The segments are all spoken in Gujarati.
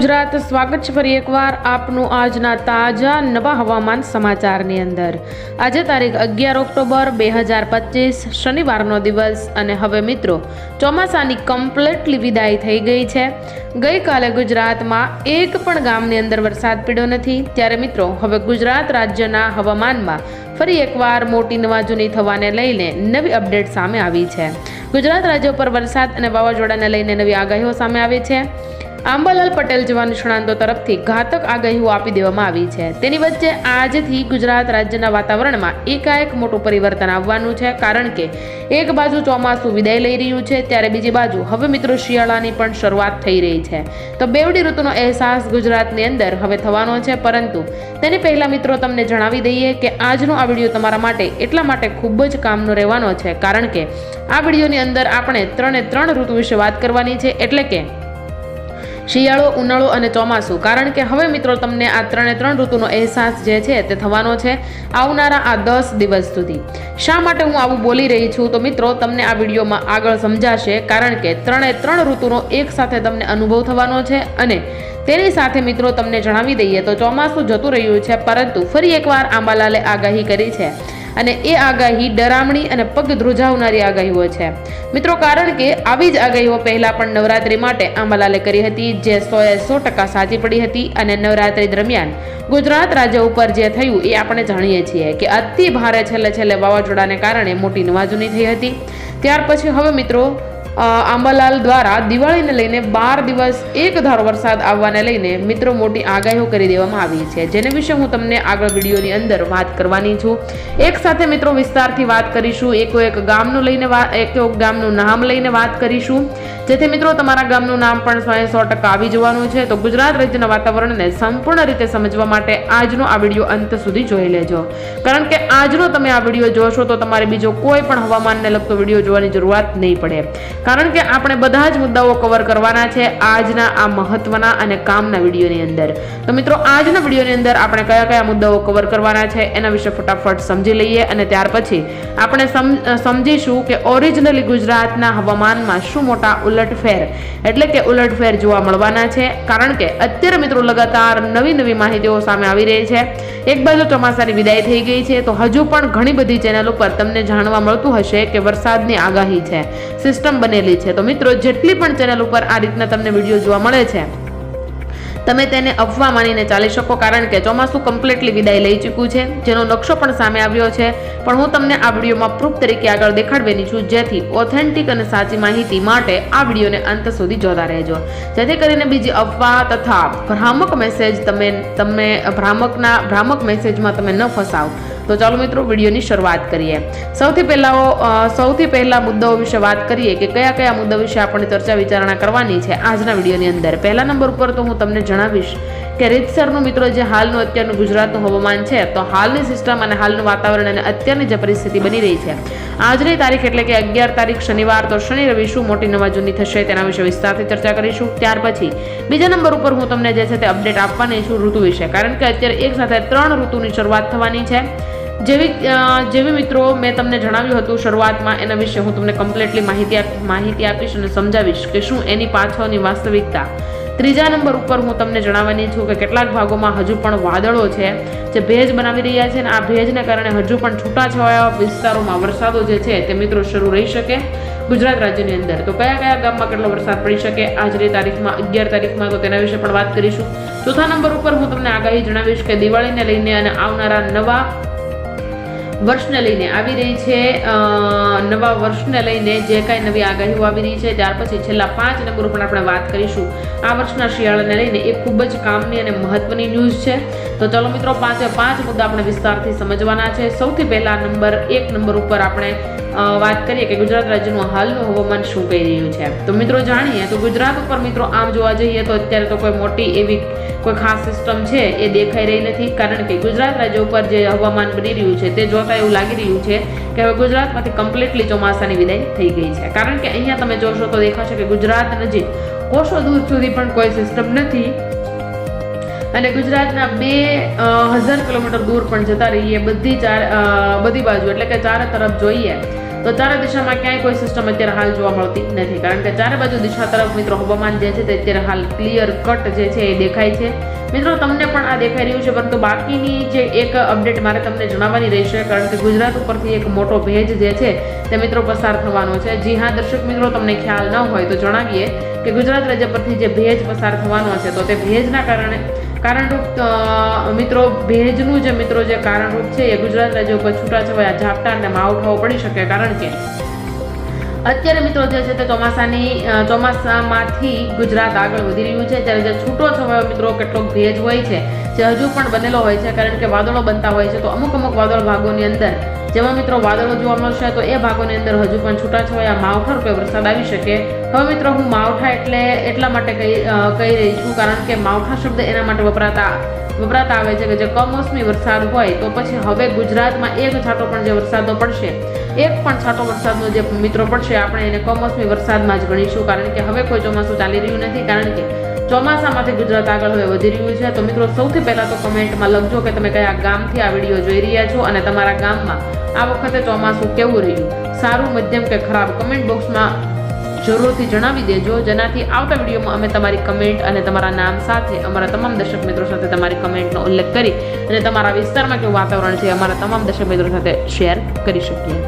ગુજરાત, સ્વાગત છે ફરી એકવાર આપનું આજના તાજા નવા હવામાન સમાચારની અંદર. આજે તારીખ અગિયાર ઓક્ટોબર બે હજાર પચીસ, શનિવારનો દિવસ અને હવે મિત્રો, ચોમાસાની કમ્પ્લીટલી વિદાય થઈ ગઈ છે. ગઈકાલે ગુજરાતમાં એક પણ ગામની અંદર વરસાદ પડ્યો નથી. ત્યારે મિત્રો, હવે ગુજરાત રાજ્યના હવામાનમાં ફરી એકવાર મોટી નવાજૂની થવાને લઈને નવી અપડેટ સામે આવી છે. ગુજરાત રાજ્ય પર વરસાદ અને વાવાઝોડાને લઈને નવી આગાહીઓ સામે આવી છે. આંબાલાલ પટેલ જેવા નિષ્ણાંતો તરફથી ઘાતક આગાહીઓ આપી દેવામાં આવી છે. તેની વચ્ચે આજથી ગુજરાત રાજ્યના વાતાવરણમાં એકાએક મોટું પરિવર્તન આવવાનું છે. કારણ કે એક બાજુ ચોમાસું વિદાય લઈ રહ્યું છે, ત્યારે બીજી બાજુ હવે મિત્રો શિયાળાની પણ શરૂઆત થઈ રહી છે. તો બેવડી ઋતુનો અહેસાસ ગુજરાતની અંદર હવે થવાનો છે, પરંતુ તેની પહેલાં મિત્રો તમને જણાવી દઈએ કે આજનો આ વીડિયો તમારા માટે એટલા માટે ખૂબ જ કામનો રહેવાનો છે, કારણ કે આ વિડીયોની અંદર આપણે ત્રણે ત્રણ ઋતુ વિશે વાત કરવાની છે, એટલે કે શિયાળો, ઉનાળો અને ચોમાસું. કારણ કે હવે મિત્રો તમને આ ત્રણે ત્રણ ઋતુનો અહેસાસ જે છે તે થવાનો છે આવનારા આ દસ દિવસ સુધી. શા માટે હું આવું બોલી રહી છું? તો મિત્રો તમને આ વિડીયોમાં આગળ સમજાશે કારણ કે ત્રણે ત્રણ ઋતુનો એક સાથે તમને અનુભવ થવાનો છે અને તેની સાથે મિત્રો તમને જણાવી દઈએ તો ચોમાસું જતું રહ્યું છે, પરંતુ ફરી એકવાર આંબાલાલે આગાહી કરી છે. અને એ આગાહી ડરામણી અને પગ ધ્રુજાવનારી આગાહીઓ છે. મિત્રો, કારણ કે આવી જ આગાહીઓ પહેલાં પણ નવરાત્રી માટે આંબાલાલે કરી હતી, જે સોએ સો ટકા સાચી પડી હતી અને નવરાત્રી દરમિયાન ગુજરાત રાજ્ય ઉપર જે થયું એ આપણે જાણીએ છીએ કે અતિ ભારે છેલ્લે છેલ્લે વાવાઝોડાને કારણે મોટી નવાજૂની થઈ હતી. ત્યાર પછી હવે મિત્રો આંબાલાલ દ્વારા દિવાળીને લઈને બાર દિવસ એક ધારો વરસાદ આવવાને લઈને મિત્રો મોટી આગાહીઓ કરી દેવામાં આવી છે. જેને વિશે હું તમને આગળ વિડીયોની અંદર વાત કરવાની છું. એક સાથે મિત્રો વિસ્તારથી વાત કરીશું. એકો એક ગામનું લઈને એક ગામનું નામ લઈને વાત કરીશું. જેથી મિત્રો તમારા ગામનું નામ પણ સો સો ટકા આવી જવાનું છે. તો ગુજરાત રાજ્યના વાતાવરણને સંપૂર્ણ રીતે સમજવા માટે આજનો આ વીડિયો અંત સુધી જોઈ લેજો. કારણ કે આજનો તમે આ વીડિયો જોશો તો તમારે બીજો કોઈ પણ હવામાનને લગતો વીડિયો જોવાની જરૂરત નહીં પડે. કારણ કે આપણે બધા જ મુદ્દાઓ કવર કરવાના છે આજના આ મહત્વના અને કામના વિડીયોની અંદર. તો મિત્રો, આજના વિડીયોની અંદર આપણે કયા કયા મુદ્દાઓ કવર કરવાના છે એના વિશે ફટાફટ સમજી લઈએ અને ત્યાર પછી આપણે સમ- સમજીશું કે ઓરિજિનલી ગુજરાતના હવામાનમાં શું મોટા ઉલટફેર, એટલે કે ઉલટફેર જોવા મળવાના છે. કારણ કે અત્યારે મિત્રો લગાતાર નવી નવી માહિતીઓ સામે આવી રહી છે. એક બાજુ ચોમાસાની વિદાય થઈ ગઈ છે, તો હજુ પણ ઘણી બધી ચેનલ ઉપર તમને જાણવા મળતું હશે કે વરસાદની આગાહી છે. સિસ્ટમ બનેલી છે. તો મિત્રો, જેટલી પણ ચેનલ ઉપર આ રીતના તમને વીડિયો જોવા મળે છે, તમે તેને અફવા માનીને ચાલી શકો, કારણ કે ચોમાસું કમ્પ્લીટલી વિદાય લઈ ચૂક્યું છે. જેનો નકશો પણ સામે આવ્યો છે. પણ હું તમને આ વિડીયોમાં પ્રૂફ તરીકે આગળ દેખાડવાની છું. જેથી ઓથેન્ટિક અને સાચી માહિતી માટે આ વિડીયોને અંત સુધી જોતા રહેજો. જેથી કરીને બીજી અફવા તથા ભ્રામક મેસેજ તમે તમે ભ્રામકના, ભ્રામક મેસેજમાં તમે ન ફસાવ. તો ચાલો મિત્રો, વિડીયોની શરૂઆત કરીએ. સૌથી પહેલા સૌથી પહેલા મુદ્દાઓ વિશે વાત કરીએ કે કયા કયા મુદ્દા વિશે આપણે ચર્ચા વિચારણા કરવાની છે આજના વિડીયોની અંદર. પહેલા નંબર ઉપર તો હું તમને જણાવીશ કે રીતસરનું મિત્રો જે હાલનું અત્યારનું ગુજરાતનું હવામાન છે, તો હાલની સિસ્ટમ અને હાલનું વાતાવરણ અને અત્યારની જે પરિસ્થિતિ બની રહી છે. આજની તારીખ એટલે કે અગિયાર તારીખ શનિવાર, તો શનિ રવિ શું મોટી નવાજૂની થશે તેના વિશે વિસ્તારથી ચર્ચા કરીશું. ત્યાર પછી બીજા નંબર ઉપર હું તમને જે છે તે અપડેટ આપવાની છું ઋતુ વિશે, કારણ કે અત્યારે એક સાથે ત્રણ ઋતુની શરૂઆત થવાની છે. જેવી જેવી મિત્રો મેં તમને જણાવ્યું હતું શરૂઆતમાં એના વિશે હું તમને કમ્પ્લીટલી માહિતી માહિતી આપીશ અને સમજાવીશ કે શું એની પાછળની વાસ્તવિકતા. ત્રીજા નંબર ઉપર હું તમને જણાવવાની છું કે કેટલાક ભાગોમાં હજુ પણ વાદળો છે, જે ભેજ બનાવી રહ્યા છે અને આ ભેજને કારણે હજુ પણ છૂટાછવાયા વિસ્તારોમાં વરસાદો જે છે તે મિત્રો શરૂ રહી શકે ગુજરાત રાજ્યની અંદર. તો કયા કયા ગામમાં કેટલો વરસાદ પડી શકે? આજની તારીખમાં, અગિયાર તારીખમાં તો તેના વિશે પણ વાત કરીશું. ચોથા નંબર ઉપર હું તમને આગાહી જણાવીશ કે દિવાળીને લઈને અને આવનારા નવા વર્ષને લઈને આવી રહી છે. નવા વર્ષને લઈને જે કાંઈ નવી આગાહીઓ આવી રહી છે, ત્યાર પછી છેલ્લા પાંચ નંબર ઉપર આપણે વાત કરીશું. આ વર્ષના શિયાળાને લઈને એ ખૂબ જ કામની અને મહત્વની ન્યૂઝ છે. તો ચલો મિત્રો, પાંચે પાંચ મુદ્દા આપણે વિસ્તારથી સમજવાના છે. સૌથી પહેલા નંબર એક નંબર ઉપર આપણે વાત કરીએ કે ગુજરાત રાજ્યનું હાલનું હવામાન શું કહી રહ્યું છે? તો મિત્રો જાણીએ, તો ગુજરાત ઉપર મિત્રો આમ જોવા જઈએ તો અત્યારે તો કોઈ મોટી એવી કોઈ ખાસ સિસ્ટમ છે એ દેખાઈ રહી નથી. કારણ કે ગુજરાત રાજ્ય ઉપર જે હવામાન બની રહ્યું છે તે જોતા એવું લાગી રહ્યું છે કે હવે ગુજરાતમાંથી કમ્પ્લીટલી ચોમાસાની વિદાય થઈ ગઈ છે. કારણ કે અહીંયા તમે જોશો તો દેખાશે કે ગુજરાત નજીક કોશો દૂર સુધી પણ કોઈ સિસ્ટમ નથી. અને ગુજરાતના બે હજાર કિલોમીટર દૂર પણ જતા રહીએ. બધી ચાર બધી બાજુ, એટલે કે ચારે તરફ જોઈએ, તો ચારે દિશામાં ક્યાંય કોઈ સિસ્ટમ અત્યારે હાલ જોવા મળતી નથી. કારણ કે ચારે બાજુ દિશા તરફ મિત્રો હવામાન જે છે તે અત્યારે હાલ ક્લિયર કટ જે છે એ દેખાય છે. મિત્રો, તમને પણ આ દેખાઈ રહ્યું છે, પરંતુ બાકીની જે એક અપડેટ મારે તમને જણાવવાની રહેશે, કારણ કે ગુજરાત ઉપરથી એક મોટો ભેજ જે છે તે મિત્રો પસાર થવાનો છે. જી હા, દર્શક મિત્રો, તમને ખ્યાલ ન હોય તો જણાવીએ કે ગુજરાત રાજ્ય પરથી જે ભેજ પસાર થવાનો છે, તો તે ભેજના કારણે કારણરૂપ મિત્રો, ભેજનું જે મિત્રો જે કારણરૂપ છે એ ગુજરાત રાજ્ય ઉપર છૂટાછવાયા ઝાપટા અને માવઠાઓ પડી શકે કારણ કે અત્યારે મિત્રો જે છે તે ચોમાસાની ચોમાસામાંથી ગુજરાત આગળ વધી રહ્યું છે. ત્યારે જે છૂટો છવાયો મિત્રો કેટલોક ભેજ હોય છે, જે હજુ પણ બનેલો હોય છે, કારણ કે વાદળો બનતા હોય છે, તો અમુક અમુક વાદળ ભાગોની અંદર જેમાં મિત્રો વાદળો જોવા મળશે તો એ ભાગોની અંદર હજુ પણ છૂટાછવાયા માવઠા રૂપે વરસાદ આવી શકે. હવે મિત્રો હું માવઠા એટલે એટલા માટે કહી કહી રહી છું કારણ કે માવઠા શબ્દ એના માટે વપરાતા વપરાતા આવે છે કે જે કમોસમી વરસાદ હોય તો પછી હવે ગુજરાતમાં એક છાંટો પણ જે વરસાદનો પડશે, એક પણ છાંટો વરસાદનો જે મિત્રો પડશે, આપણે એને કમોસમી વરસાદમાં જ ગણીશું કારણ કે હવે કોઈ ચોમાસું ચાલી રહ્યું નથી કારણ કે ચોમાસામાંથી ગુજરાત આગળ હવે વધી રહ્યું છે. તો મિત્રો સૌથી પહેલાં તો કમેન્ટમાં લખજો કે તમે કયા ગામથી આ વીડિયો જોઈ રહ્યા છો અને તમારા ગામમાં આ વખતે ચોમાસું કેવું રહ્યું? સારું, મધ્યમ કે ખરાબ? કમેન્ટ બોક્સમાં જરૂરથી જણાવી દેજો. જેનાથી આવતા વિડીયોમાં અમે તમારી કમેન્ટ અને તમારા નામ સાથે અમારા તમામ દર્શક મિત્રો સાથે તમારી કમેન્ટનો ઉલ્લેખ કરી અને તમારા વિસ્તારમાં કેવું વાતાવરણ છે અમારા તમામ દર્શક મિત્રો સાથે શેર કરી શકીએ.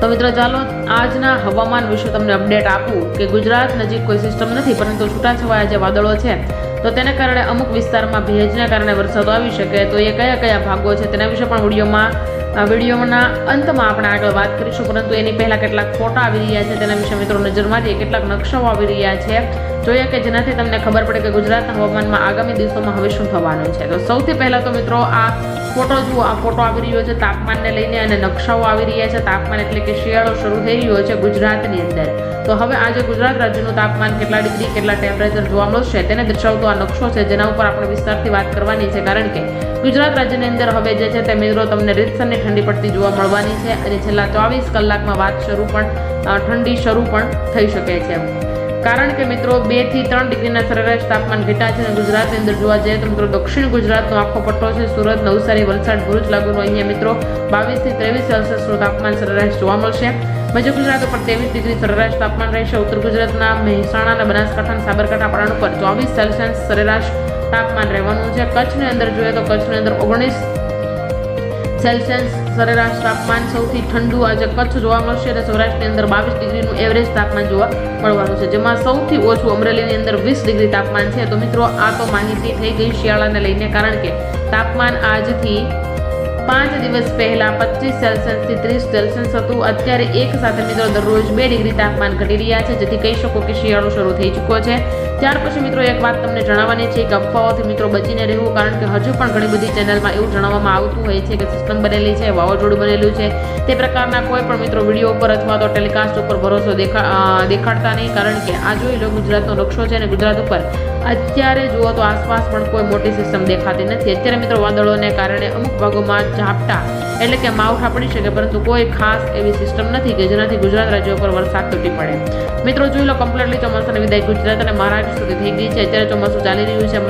તો મિત્રો, ચાલો આજના હવામાન વિશે તમને અપડેટ આપું કે ગુજરાત નજીક કોઈ સિસ્ટમ નથી, પરંતુ છૂટાછવાયા જે વાદળો છે, તો તેને કારણે અમુક વિસ્તારમાં ભેજના કારણે વરસાદ આવી શકે. તો એ કયા કયા ભાગો છે તેના વિશે પણ વિડીયોમાં વિડીયોના અંતમાં આપણે આગળ વાત કરીશું, પરંતુ એની પહેલાં કેટલાક ફોટા આવી રહ્યા છે. તેના વિશે મિત્રો નજર મારીએ, કેટલાક નકશાઓ આવી રહ્યા છે. જોઈએ કે જેનાથી તમને ખબર પડે કે ગુજરાતના હવામાનમાં આગામી દિવસોમાં હવે શું થવાનું છે. તો સૌથી પહેલાં તો મિત્રો આ ફોટો જુઓ. આ ફોટો આવી રહ્યો છે તાપમાનને લઈને અને નકશાઓ આવી રહ્યા છે. તાપમાન એટલે કે શિયાળો શરૂ થઈ રહ્યો છે ગુજરાતની અંદર. તો હવે આજે ગુજરાત રાજ્યનું તાપમાન કેટલા ડિગ્રી, કેટલા ટેમ્પરેચર જોવા મળશે તેને દર્શાવતો આ નકશો છે. જેના ઉપર આપણે વિસ્તારથી વાત કરવાની છે. કારણ કે ગુજરાત રાજ્યની અંદર હવે જે છે તે મિત્રો તમને રીતસરની ઠંડી પડતી જોવા મળવાની છે. અને છેલ્લા ચોવીસ કલાકમાં વાત શરૂ પણ ઠંડી શરૂ પણ થઈ શકે છે. કારણ કે મિત્રો, બેથી ત્રણ ડિગ્રીના સરેરાશ તાપમાન ઘટ્યા છે અને ગુજરાતની અંદર જોવા જઈએ તો મિત્રો, દક્ષિણ ગુજરાતનો આખો પટ્ટો છે. સુરત, નવસારી, વલસાડ, ભરૂચ લાગુનો અહીંયા મિત્રો બાવીસથી ત્રેવીસ સેલ્સિયસનું તાપમાન સરેરાશ જોવા મળશે. મધ્ય ગુજરાત ઉપર ત્રેવીસ ડિગ્રી સરેરાશ તાપમાન રહેશે. ઉત્તર ગુજરાતના મહેસાણા અને બનાસકાંઠા અને સાબરકાંઠા પાટણ ઉપર ચોવીસ સેલ્સિયસ સરેરાશ તાપમાન રહેવાનું છે. કચ્છની અંદર જોઈએ તો કચ્છની અંદર ઓગણીસ સેલ્સિયસ સરેરાશ તાપમાન સૌથી ઠંડુ આજે કચ્છ જોવા મળશે અને સૌરાષ્ટ્રની અંદર બાવીસ ડિગ્રીનું એવરેજ તાપમાન જોવા મળવાનું છે. જેમાં સૌથી ઓછું અમરેલીની અંદર વીસ ડિગ્રી તાપમાન છે. તો મિત્રો, આ તો માહિતી થઈ ગઈ શિયાળાને લઈને, કારણ કે તાપમાન આજથી પાંચ દિવસ પહેલા પચીસ સેલ્સિયસથી ત્રીસ સેલ્સિયસ હતું. અત્યારે એક સાથે મિત્રો દરરોજ બે ડિગ્રી તાપમાન ઘટી રહ્યા છે, જેથી કહી શકો કે શિયાળો શરૂ થઈ ચૂક્યો છે. ત્યાર પછી મિત્રો એક વાત તમને જણાવવાની છે કે અફવાઓથી મિત્રો બચીને રહેવું, કારણ કે હજુ પણ ઘણી બધી ચેનલમાં એવું જણાવવામાં આવતું હોય છે કે સિસ્ટમ બનેલી છે, વાવાઝોડું બનેલું છે. તે પ્રકારના કોઈ પણ મિત્રો વીડિયો ઉપર અથવા તો ટેલિકાસ્ટ ઉપર ભરોસો દેખા દેખાડતા નહીં, કારણ કે આ જોઈ લો ગુજરાતનો નકશો છે અને ગુજરાત ઉપર અત્યારે જુઓ તો આસપાસ પણ કોઈ મોટી સિસ્ટમ દેખાતી નથી. અત્યારે મિત્રો વાદળોને કારણે અમુક ભાગોમાં ઝાપટા. એટલે કે માવઠા પડી શકે પરંતુ કોઈ ખાસ એવી સિસ્ટમ નથી કે જેનાથી ગુજરાત રાજ્ય ઉપર વરસાદ તૂટી પડે. મિત્રો, જોઈ લો કમ્પ્લીટલી ચોમાસાની વિદાય ગુજરાત અને મહારાષ્ટ્ર સુધી થઈ ગઈ છે. અત્યારે ચોમાસું ચાલી રહ્યું છે.